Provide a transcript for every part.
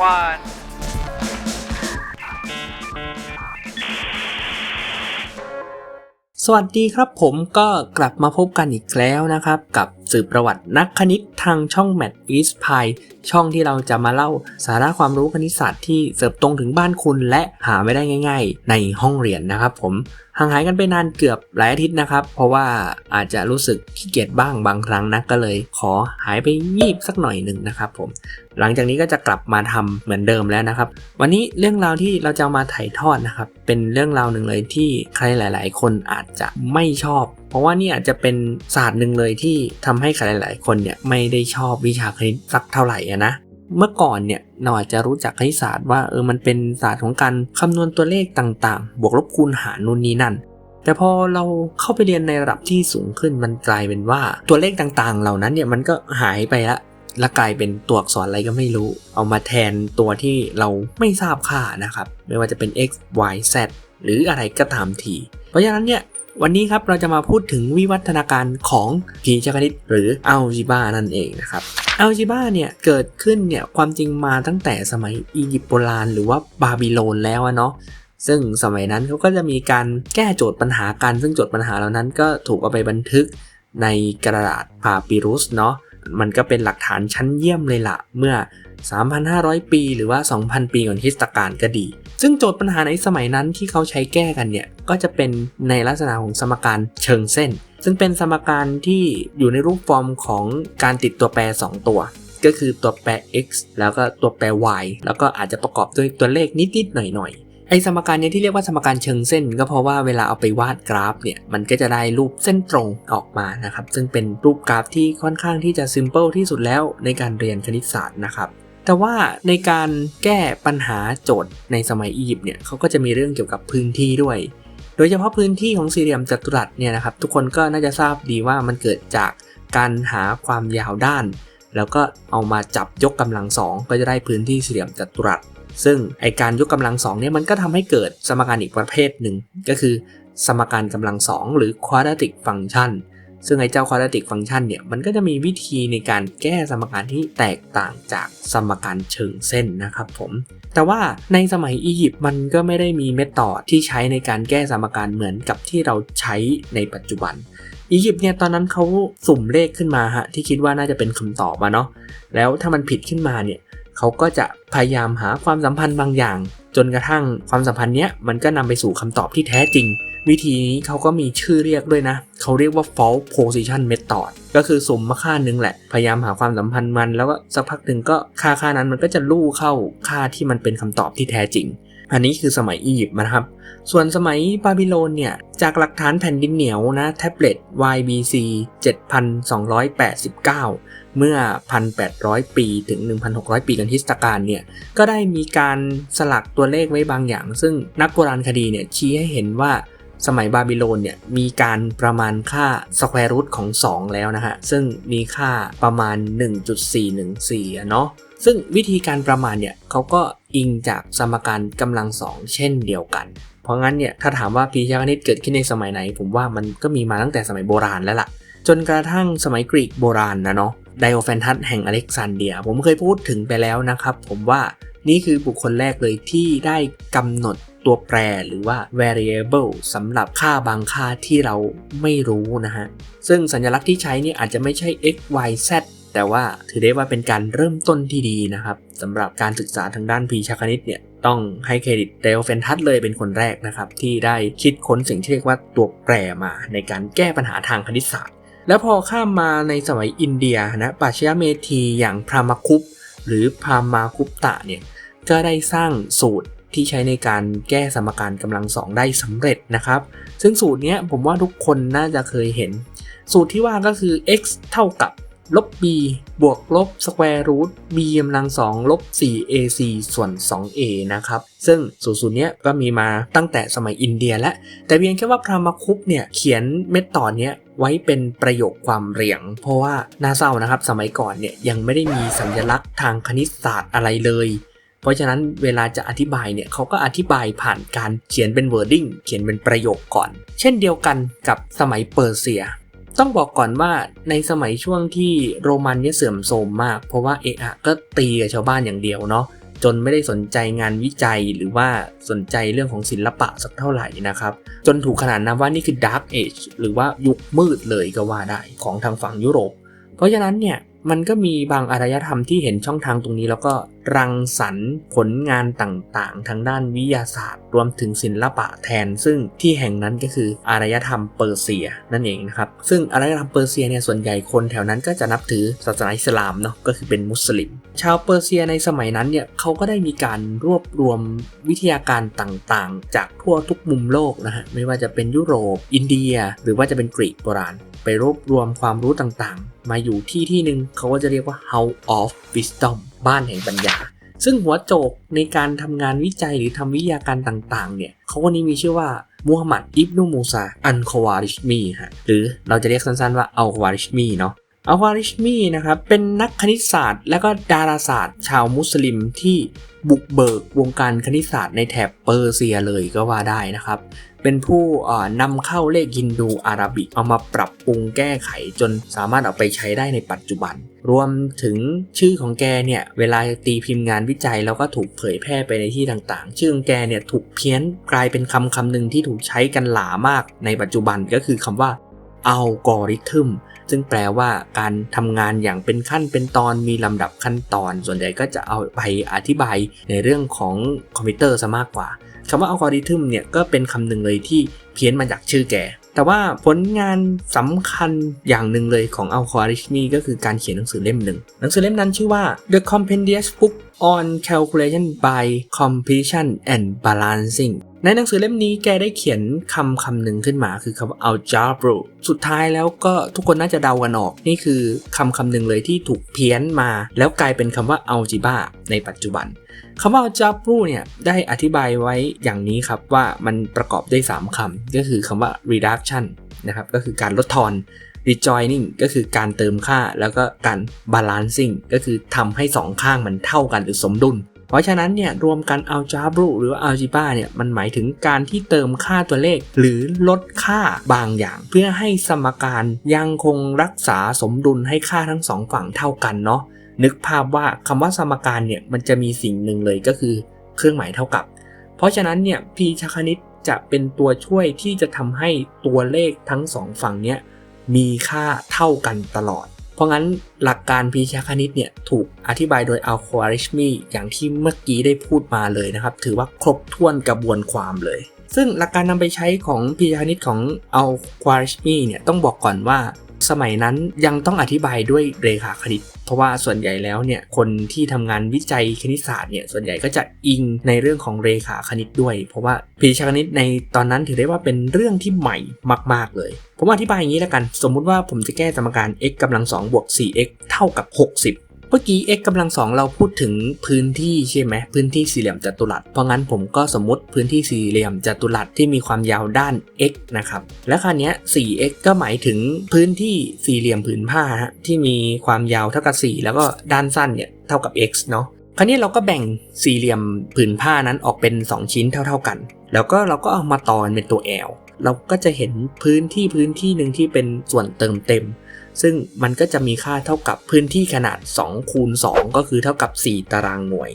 one สวัสดีครับผมก็กลับมาพบกันอีกแล้วนะครับ กับสืบประวัตินักคณิตทางช่อง m a t e a s t Pi ช่องที่เราจะมาเล่าสาระความรู้คณิตศาสตร์ที่เสิร์ฟตรงถึงบ้านคุณและหาไม่ได้ง่าย ๆ ในห้องเรียนนะครับผมห่างหายกันไปนานเกือบหลายอาทิตย์นะครับ เพราะว่าอาจจะรู้สึกขี้เกียจบ้างบางครั้งนะก็เลย ขอหายไปงีบสักหน่อยหนึ่งนะครับผม หลังจากนี้ก็จะกลับมาทำเหมือนเดิมแล้วนะครับ วันนี้เรื่องราวที่เราจะมาถ่ายทอดนะครับ เป็นเรื่องราวหนึ่งเลยที่ใครหลาย ๆ คนอาจจะไม่ชอบ เพราะว่านี่อาจจะเป็นศาสตร์หนึ่งเลยที่ทำให้ใครหลาย ๆ คนเนี่ยไม่ได้ชอบวิชาคณิตสักเท่าไหร่อะนะเมื่อก่อนเนี่ยเราอาจจะรู้จักคณิตศาสตร์ว่าเออมันเป็นศาสตร์ของการคำนวณตัวเลขต่างๆ บวกลบคูณหารนู่นนี่นั่น แต่พอเราเข้าไปเรียนในระดับที่สูงขึ้นมันกลายเป็นว่าตัวเลขต่างๆ เหล่านั้นเนี่ยมันก็หายไปละ และกลายเป็นตัวอักษรอะไรก็ไม่รู้ เอามาแทนตัวที่เราไม่ทราบค่านะครับ ไม่ว่าจะเป็น x y z หรืออะไรก็ตามที เพราะฉะนั้นเนี่ยวันนี้ครับเราจะมาพูดถึงวิวัฒนาการของผีชคณิตหรืออัลจีบานั่นเองนะครับอัลจีบาเนี่ยเกิดขึ้นเนี่ยความจริงมาตั้งแต่สมัยอียิปต์โบราณหรือว่าบาบิโลนแล้วอะเนาะซึ่งสมัยนั้นเขาก็จะมีการแก้โจทย์ปัญหากัน ซึ่งโจทย์ปัญหาเหล่านั้นก็ถูกเอาไปบันทึกในกระดาษพาปิรุสเนาะ มันก็เป็นหลักฐานชั้นเยี่ยมเลยละเมื่อ 3,500 ปีหรือว่า 2,000 ปีก่อนคริสตกาลก็ดี ซึ่งโจทย์ปัญหาในสมัยนั้นที่เขาใช้แก้กันเนี่ย ก็จะเป็นในลักษณะของสมการเชิงเส้น ซึ่งเป็นสมการที่อยู่ในรูปฟอร์มของการติดตัวแปร 2 ตัว ก็คือตัวแปร x แล้วก็ตัวแปร y แล้วก็อาจจะประกอบด้วยตัวเลขนิดๆหน่อยๆ ไอสมการเนี้ที่เรียกว่าสมการเชิงเส้น ก็เพราะว่าเวลาเอาไปวาดกราฟเนี่ยมันก็จะได้รูปเส้นตรงออกมานะครับ ซึ่งเป็นรูปกราฟที่ค่อนข้างที่จะซิมเ l ิลที่สุดแล้วในการเรียนคณิตศาสตร์นะครับแต่ว่าในการแก้ปัญหาโจทย์ในสมัยอียิปต์เนี่ยเขาก็จะมีเรื่องเกี่ยวกับพื้นที่ด้วย โดยเฉพาะพื้นที่ของสี่เหลี่ยมจัตุรัสเนี่ยนะครับทุกคนก็น่าจะทราบดีว่ามันเกิดจากการหาความยาวด้าน แล้วก็เอามาจับยกกำลังสองก็จะได้พื้นที่สี่เหลี่ยมจัตุรัส ซึ่งไอการยกกำลังสองเนี่ยมันก็ทำให้เกิดสมการอีกประเภทหนึ่งก็คือ สมการกำลังสองหรือ quadratic function ซึ่งไอเจ้า quadratic function เนี่ยมันก็จะมีวิธีในการแก้สมการที่แตกต่างจากสมการเชิงเส้นนะครับผม แต่ว่าในสมัยอียิปต์มันก็ไม่ได้มีเมธอดที่ใช้ในการแก้สมการเหมือนกับที่เราใช้ในปัจจุบันอียิปต์เนี่ยตอนนั้นเขาสุ่มเลขขึ้นมาฮะที่คิดว่าน่าจะเป็นคำตอบอะเนาะแล้วถ้ามันผิดขึ้นมาเนี่ย เขาก็จะพยายามหาความสัมพันธ์บางอย่าง จนกระทั่งความสัมพันธ์เนี้ยมันก็นำไปสู่คำตอบที่แท้จริง วิธีนี้เขาก็มีชื่อเรียกด้วยนะ เขาเรียกว่า false position method ก็คือสมมาค่าหนึ่งแหละ พยายามหาความสัมพันธ์มัน แล้วก็สักพักหนึ่งก็ค่าค่านั้นมันก็จะลู่เข้าค่าที่มันเป็นคำตอบที่แท้จริง อันนี้คือสมัยอียิปต์นะครับ ส่วนสมัยบาบิโลนเนี่ยจากหลักฐานแผ่นดินเหนียวนะแท็บเล็ต YBC 7289 เมื่อ 1,800 ปีถึง 1,600 ปีกันทิสการเนี่ย ก็ได้มีการสลักตัวเลขไว้บางอย่าง ซึ่งนักโบราณคดีเนี่ยชี้ให้เห็นว่าสมัยบาบิโลนเนี่ยมีการประมาณค่าสแควร์รูทของ 2 แล้วนะฮะ ซึ่งมีค่าประมาณ 1.414อะเนาะซึ่งวิธีการประมาณเนี่ยเขาก็อิงจากสมการกำลังสองเช่นเดียวกัน เพราะงั้นเนี่ยถ้าถามว่าพีชาคณิตเกิดขึ้นในสมัยไหน ผมว่ามันก็มีมาตั้งแต่สมัยโบราณแล้วล่ะ จนกระทั่งสมัยกรีกโบราณนะเนาะ ไดโอแฟนทัสแห่งอเล็กซานเดีย ผมเคยพูดถึงไปแล้วนะครับ ผมว่านี่คือบุคคลแรกเลยที่ได้กำหนดตัวแปรหรือว่า variable สำหรับค่าบางค่าที่เราไม่รู้นะฮะ ซึ่งสัญลักษณ์ที่ใช้นี่อาจจะไม่ใช่ x y z แต่ว่าถือได้ว่าเป็นการเริ่มต้นที่ดีนะครับสำหรับการศึกษาทางด้านพีชคณิตเนี่ยต้องให้เครดิตเดลเฟนทัสเลยเป็นคนแรกนะครับ ที่ได้คิดค้นสิ่งที่เรียกว่าตัวแปรมาในการแก้ปัญหาทางคณิตศาสตร์ แล้วพอข้ามมาในสมัยอินเดียนะปาชญาเมธีอย่างพรามาคุปหรือพรามาคุปตะเนี่ยก็ได้สร้างสูตรที่ใช้ในการแก้สมการกำลังสองได้สำเร็จนะครับ ซึ่งสูตรนี้ผมว่าทุกคนน่าจะเคยเห็น สูตรที่ว่าก็คือ x เท่ากับลบ b บวกลบสแควร์รูท b กำลังสองลบ 4ac ส่วน 2a นะครับ ซึ่งสูตรสูตรนี้ก็มีมาตั้งแต่สมัยอินเดียแล้วแต่เพียงแค่ว่าพรามาคุปเนี่ยเขียนเมธอดเนี้ย ไว้เป็นประโยคความเรียง เพราะว่าน่าเศร้านะครับ สมัยก่อนเนี่ยยังไม่ได้มีสัญลักษณ์ทางคณิตศาสตร์อะไรเลย เพราะฉะนั้นเวลาจะอธิบายเนี่ยเขาก็อธิบายผ่านการเขียนเป็น wording เขียนเป็นประโยคก่อน เช่นเดียวกันกับสมัยเปอร์เซีย ต้องบอกก่อนว่าในสมัยช่วงที่โรมันเนี่ยเสื่อมโทรมมาก เพราะว่าเอะอะก็ตีกับชาวบ้านอย่างเดียวเนาะ จนไม่ได้สนใจงานวิจัยหรือว่าสนใจเรื่องของศิลปะสักเท่าไหร่นะครับ จนถูกขนานนามว่านี่คือ Dark Age หรือว่ายุคมืดเลยก็ว่าได้ของทางฝั่งยุโรป เพราะฉะนั้นเนี่ย มันก็มีบางอารยธรรมที่เห็นช่องทางตรงนี้ แล้วก็รังสรรค์ผลงานต่างๆ ทางด้านวิทยาศาสตร์ รวมถึงศิลปะแทน ซึ่งที่แห่งนั้นก็คืออารยธรรมเปอร์เซียนั่นเองนะครับ ซึ่งอารยธรรมเปอร์เซียเนี่ยส่วนใหญ่คนแถวนั้นก็จะนับถือศาสนาอิสลามเนาะก็คือเป็นมุสลิม ชาวเปอร์เซียในสมัยนั้นเนี่ยเขาก็ได้มีการรวบรวมวิทยาการต่างๆ จากทั่วทุกมุมโลกนะฮะไม่ว่าจะเป็นยุโรป อินเดีย หรือว่าจะเป็นกรีกโบราณ ไปรวบรวมความรู้ต่างๆ มาอยู่ที่ที่หนึ่งเขาก็จะเรียกว่า House of Wisdom บ้านแห่งปัญญา ซึ่งหัวโจกในการทำงานวิจัยหรือทำวิทยาการต่างๆ เนี่ยเขาคนนี้มีชื่อว่ามูฮัมหมัดอิบนุมูซาอันควาริชมีฮะหรือเราจะเรียกสั้นๆว่าอัลควาริชมีเนาะอัลควาริชมีนะครับเป็นนักคณิตศาสตร์ และก็ดาราศาสตร์ ชาวมุสลิมที่บุกเบิกวงการคณิตศาสตร์ในแถบเปอร์เซียเลยก็ว่าได้นะครับ เป็นผู้นำเข้าเลขฮินดูอาราบิก เอามาปรับปรุงแก้ไขจนสามารถเอาไปใช้ได้ในปัจจุบัน รวมถึงชื่อของแกเนี่ยเวลาตีพิมพ์งานวิจัยแล้วก็ถูกเผยแพร่ไปในที่ต่างๆ ชื่อของแกเนี่ยถูกเพี้ยนกลายเป็นคำคำหนึ่งที่ถูกใช้กันหลามากในปัจจุบันก็คือคำว่าอัลกอริทึมซึ่งแปลว่าการทำงานอย่างเป็นขั้นเป็นตอนมีลำดับขั้นตอน ส่วนใหญ่ก็จะเอาไปอธิบายในเรื่องของคอมพิวเตอร์ซะมากกว่า คำว่าอัลกอริทึมเนี่ยก็เป็นคำหนึ่งเลยที่เพี้ยนมาจากชื่อแก แต่ว่าผลงานสำคัญอย่างหนึ่งเลยของอัลกอริทึมก็คือการเขียนหนังสือเล่มหนึ่ง หนังสือเล่มนั้นชื่อว่า The Compendious Book on Calculation by Completion and Balancing ในหนังสือเล่มนี้แกได้เขียนคำคำหนึ่งขึ้นมาคือคำว่า algebra สุดท้ายแล้วก็ทุกคนน่าจะเดากันออกนี่คือคำคำหนึ่งเลยที่ถูกเพี้ยนมา แล้วกลายเป็นคำว่า algebra ในปัจจุบันคำว่า algebra เนี่ยได้อธิบายไว้อย่างนี้ครับว่ามันประกอบด้วย 3คำก็คือคำว่า reduction นะครับก็คือการลดทอน rejoining ก็คือการเติมค่าแล้วก็การ balancing ก็คือทำให้ 2 ข้างมันเท่ากันหรือสมดุล เพราะฉะนั้นเนี่ยรวมกัน algebra หรือ algebra เนี่ยมันหมายถึงการที่เติมค่าตัวเลข หรือลดค่าบางอย่าง เพื่อให้สมการยังคงรักษาสมดุลให้ค่าทั้งสองฝั่งเท่ากันเนาะนึกภาพว่าคำว่าสมการเนี่ยมันจะมีสิ่งหนึ่งเลยก็คือเครื่องหมายเท่ากับ เพราะฉะนั้นเนี่ยพีชคณิตจะเป็นตัวช่วยที่จะทำให้ตัวเลขทั้งสองฝั่งเนี้ยมีค่าเท่ากันตลอด ราะงั้นหลักการพีชคณิตเนี่ยถูกอธิบายโดยอัลคอริชมีอย่างที่เมื่อกี้ได้พูดมาเลยนะครับ ถือว่าครบถ้วนกระบวนความเลย ซึ่งหลักการนำไปใช้ของพีชคณิตของอัลควาริชมีเนี่ยต้องบอกก่อนว่า สมัยนั้นยังต้องอธิบายด้วยเรขาคณิต เพราะว่าส่วนใหญ่แล้วเนี่ยคนที่ทำงานวิจัยคณิตศาสตร์เนี่ยส่วนใหญ่ก็จะอิงในเรื่องของเรขาคณิตด้วย เพราะว่าพีชคณิตในตอนนั้นถือได้ว่าเป็นเรื่องที่ใหม่มาก ๆ เลย ผมอธิบายอย่างนี้แล้วกัน สมมุติว่าผมจะแก้สมการ x กำลัง2บวก 4x เท่ากับ 60 เมื่อกี้ x กำลังสองเราพูดถึงพื้นที่ใช่ไหมพื้นที่สี่เหลี่ยมจัตุรัส เพราะงั้นผมก็สมมติพื้นที่สี่เหลี่ยมจัตุรัสที่มีความยาวด้าน x นะครับ และคราวนี้ 4x ก็หมายถึงพื้นที่สี่เหลี่ยมผืนผ้าที่มีความยาวเท่ากับ 4 แล้วก็ด้านสั้นเนี่ยเท่ากับ x เนาะคราวนี้เราก็แบ่งสี่เหลี่ยมผืนผ้านั้นออกเป็น 2 ชิ้นเท่า ๆกัน แล้วก็เราก็เอามาต่อเป็นตัว L เราก็จะเห็นพื้นที่พื้นที่หนึ่งที่เป็นส่วนเติมเต็ม ซึ่งมันก็จะมีค่าเท่ากับพื้นที่ขนาด2คูณ2ก็คือเท่ากับ 4 ตารางหน่วย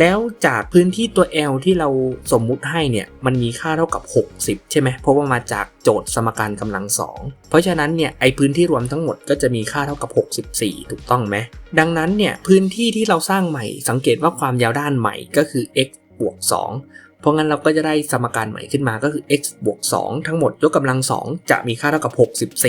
แล้วจากพื้นที่ตัว L ที่เราสมมุติให้เนี่ยมันมีค่าเท่ากับ 60 ใช่ไหมเพราะว่ามาจากโจทย์สมการกำลังสองเพราะฉะนั้นเนี่ยไอพื้นที่รวมทั้งหมดก็จะมีค่าเท่ากับ 64 ถูกต้องไหมดังนั้นเนี่ยพื้นที่ที่เราสร้างใหม่สังเกตว่าความยาวด้านใหม่ก็คือ x บวก2 เพราะงั้นเราก็จะได้สมการใหม่ขึ้นมาก็คือ x บวก 2 ทั้งหมดยกกำลัง 2 จะมีค่าเท่ากับ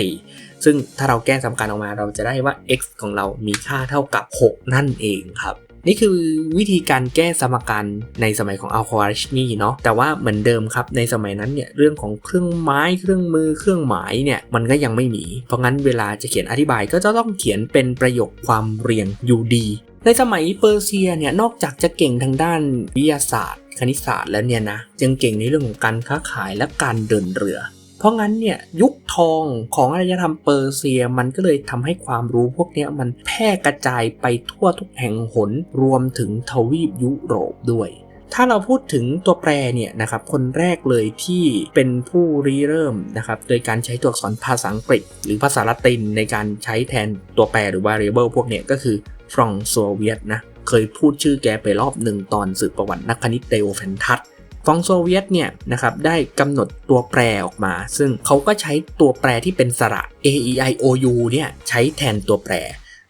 64 ซึ่งถ้าเราแก้สมการออกมาเราจะได้ว่า x ของเรามีค่าเท่ากับ 6 นั่นเองครับ นี่คือวิธีการแก้สมการในสมัยของอัลควาริชมีเนาะ แต่ว่าเหมือนเดิมครับ ในสมัยนั้นเนี่ยเรื่องของเครื่องไม้เครื่องมือเครื่องหมายเนี่ยมันก็ยังไม่มี เพราะงั้นเวลาจะเขียนอธิบายก็จะต้องเขียนเป็นประโยคความเรียงอยู่ดีในสมัยเปอร์เซียเนี่ยนอกจากจะเก่งทางด้านวิทยาศาสตร์ คณิตศาสตร์แล้วเนี่ยนะยังเก่งในเรื่องของการค้าขายและการเดินเรือ เพราะงั้นเนี่ยยุคทองของอารยธรรมเปอร์เซียมันก็เลยทำให้ความรู้พวกนี้มันแพร่กระจายไปทั่วทุกแห่งหนรวมถึงทวีปยุโรปด้วยถ้าเราพูดถึงตัวแปรเนี่ยนะครับคนแรกเลยที่เป็นผู้ริเริ่มนะครับโดยการใช้ตัวอักษรภาษาอังกฤษ หรือภาษาละตินในการใช้แทนตัวแปรหรือ variable พวกเนี้ยก็คือฟรองโซเวียตนะ เคยพูดชื่อแกไปรอบหนึ่งตอนสืบประวัตินักคณิตเตโอแฟนทัสฟองโซเวียตเนี่ยนะครับได้กำหนดตัวแปรออกมา ซึ่งเขาก็ใช้ตัวแปรที่เป็นสระ a e i o u เนี่ยใช้แทนตัวแปร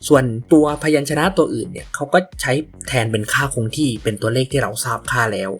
ส่วนตัวพยัญชนะตัวอื่นเนี่ยเขาก็ใช้แทนเป็นค่าคงที่เป็นตัวเลขที่เราทราบค่าแล้ว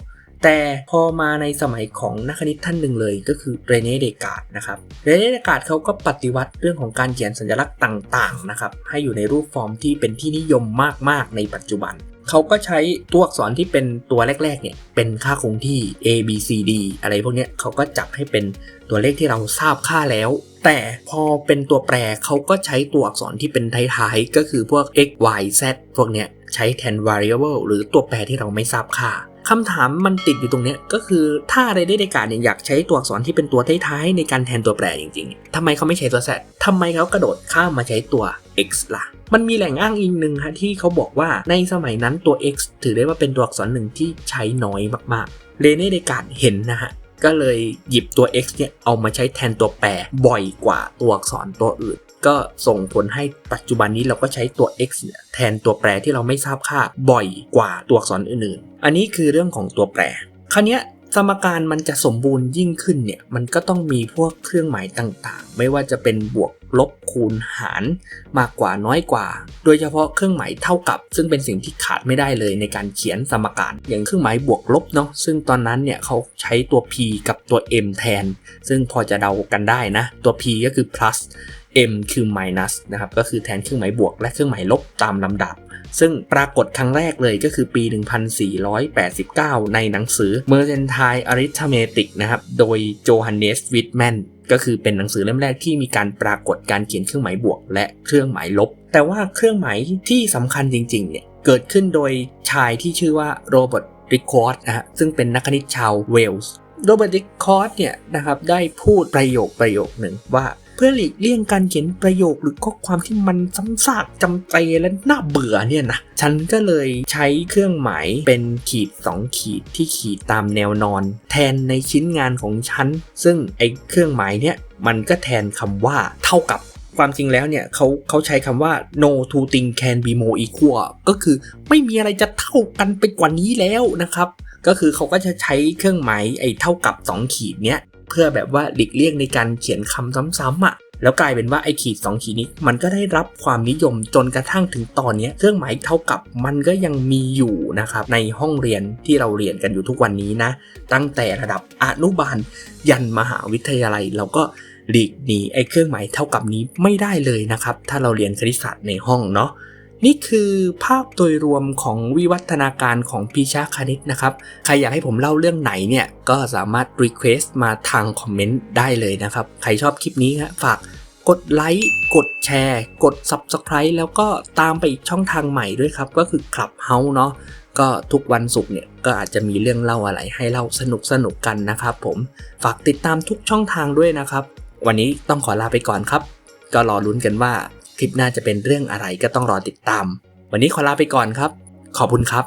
แต่พอมาในสมัยของนักคณิตท่านหนึ่งเลยก็คือเรเน่เดกาดนะครับเรเน่เดกาดเขาก็ปฏิวัติเรื่องของการเขียนสัญลักษณ์ต่างๆนะครับให้อยู่ในรูปฟอร์มที่เป็นที่นิยมมากๆ ในปัจจุบันเขาก็ใช้ตัวอักษรที่เป็นตัวแรกๆเนี่ยเป็นค่าคงที่ A B C D อะไรพวกเนี้ยเขาก็จับให้เป็นตัวเลขที่เราทราบค่าแล้ว แต่พอเป็นตัวแปรเขาก็ใช้ตัวอักษรที่เป็นท้ายๆก็คือพวก x y z พวกเนี้ยใช้แทน variable หรือตัวแปรที่เราไม่ทราบค่า คำถามมันติดอยู่ตรงเนี้ยก็คือถ้าอะไรได้ในการเนี่ยอยากใช้ตัวอักษรที่เป็นตัวท้ายๆในการแทนตัวแปรจริงๆทำไมเขาไม่ใช้ตัว z ทำไมเขากระโดดข้ามมาใช้ตัว x ล่ะ มันมีแหล่งอ้างอิงหนึ่งฮะที่เขาบอกว่าในสมัยนั้นตัว x ถือได้ว่าเป็นตัวอักษรหนึ่งที่ใช้น้อยมากๆ เรเน่เดการเห็นนะฮะ ก็เลยหยิบตัว x เนี่ยเอามาใช้แทนตัวแปรบ่อยกว่าตัวอักษรตัวอื่น ก็ส่งผลให้ปัจจุบันนี้เราก็ใช้ตัว x เนี่ยแทนตัวแปรที่เราไม่ทราบค่าบ่อยกว่าตัวอักษรอื่นๆ อันนี้คือเรื่องของตัวแปรคราวเนี้ย สมการมันจะสมบูรณ์ยิ่งขึ้นเนี่ยมันก็ต้องมีพวกเครื่องหมายต่างๆ ไม่ว่าจะเป็นบวกลบคูณหารมากกว่าน้อยกว่า โดยเฉพาะเครื่องหมายเท่ากับ ซึ่งเป็นสิ่งที่ขาดไม่ได้เลยในการเขียนสมการ อย่างเครื่องหมายบวกลบเนาะซึ่งตอนนั้นเนี่ยเขาใช้ตัว p กับตัว m แทน ซึ่งพอจะเดากันได้นะ ตัว p ก็คือ plus m คือ minus นะครับก็คือแทนเครื่องหมายบวกและเครื่องหมายลบตามลำดับ ซึ่งปรากฏครั้งแรกเลยก็คือปี 1489 ในหนังสือ Mercantile Arithmetic นะครับ โดย Johannes Widman ก็คือเป็นหนังสือเล่มแรกที่มีการปรากฏการเขียนเครื่องหมายบวก และเครื่องหมายลบ แต่ว่าเครื่องหมายที่สำคัญจริงๆเนี่ยเกิดขึ้นโดยชายที่ชื่อว่าโรเบิร์ตริคอร์ดนะฮะซึ่งเป็นนักคณิตชาวเวลส์โรเบิร์ตริคอร์ดเนี่ยนะครับได้พูดประโยคประโยคหนึ่งว่า พื่อหลีกเลี่ยงการเขียนประโยคหรือข้อความที่มันซ้ำซากจำใจและน่าเบื่อเนี่ยนะฉันก็เลยใช้เครื่องหมายเป็นขีด 2 ขีดที่ขีดตามแนวนอน แทนในชิ้นงานของฉัน ซึ่งไอเครื่องหมายเนี่ยมันก็แทนคำว่าเท่ากับความจริงแล้วเนี่ยเขาเขาใช้คำว่า no two thing can be more equal ก็คือไม่มีอะไรจะเท่ากันไปกว่านี้แล้วนะครับ ก็คือเขาก็จะใช้เครื่องหมายไอ้เท่ากับ 2 ขีดเนี้ย เพื่อแบบว่าหลีกเลี่ยงในการเขียนคำซ้ำๆอะแล้วกลายเป็นว่าไอ้ขีด2ขีดนี้มันก็ได้รับความนิยมจนกระทั่งถึงตอนนี้เครื่องหมายเท่ากับมันก็ยังมีอยู่นะครับในห้องเรียนที่เราเรียนกันอยู่ทุกวันนี้นะ ตั้งแต่ระดับอนุบาลยันมหาวิทยาลัย เราก็หลีกหนีไอ้เครื่องหมายเท่ากับนี้ไม่ได้เลยนะครับ ถ้าเราเรียนคณิตศาสตร์ในห้องเนาะ นี่คือภาพโดยรวมของวิวัฒนาการของพิชาคณิตนะครับ ใครอยากให้ผมเล่าเรื่องไหนเนี่ย ก็สามารถ Request มาทางคอมเมนต์ได้เลยนะครับ ใครชอบคลิปนี้ฮะฝากกดไลค์ กดแชร์ กด Subscribe แล้วก็ตามไปอีกช่องทางใหม่ด้วยครับ ก็คือ Clubhouse เนาะก็ทุกวันศุกร์เนี่ยก็อาจจะมีเรื่องเล่าอะไรให้เล่าสนุกสนุกกันนะครับผมฝากติดตามทุกช่องทางด้วยนะครับ วันนี้ต้องขอลาไปก่อนครับ ก็รอลุ้นกันว่า ลิปหน้าจะเป็นเรื่องอะไรก็ต้องรอติดตาม วันนี้ขอลาไปก่อนครับ ขอบคุณครับ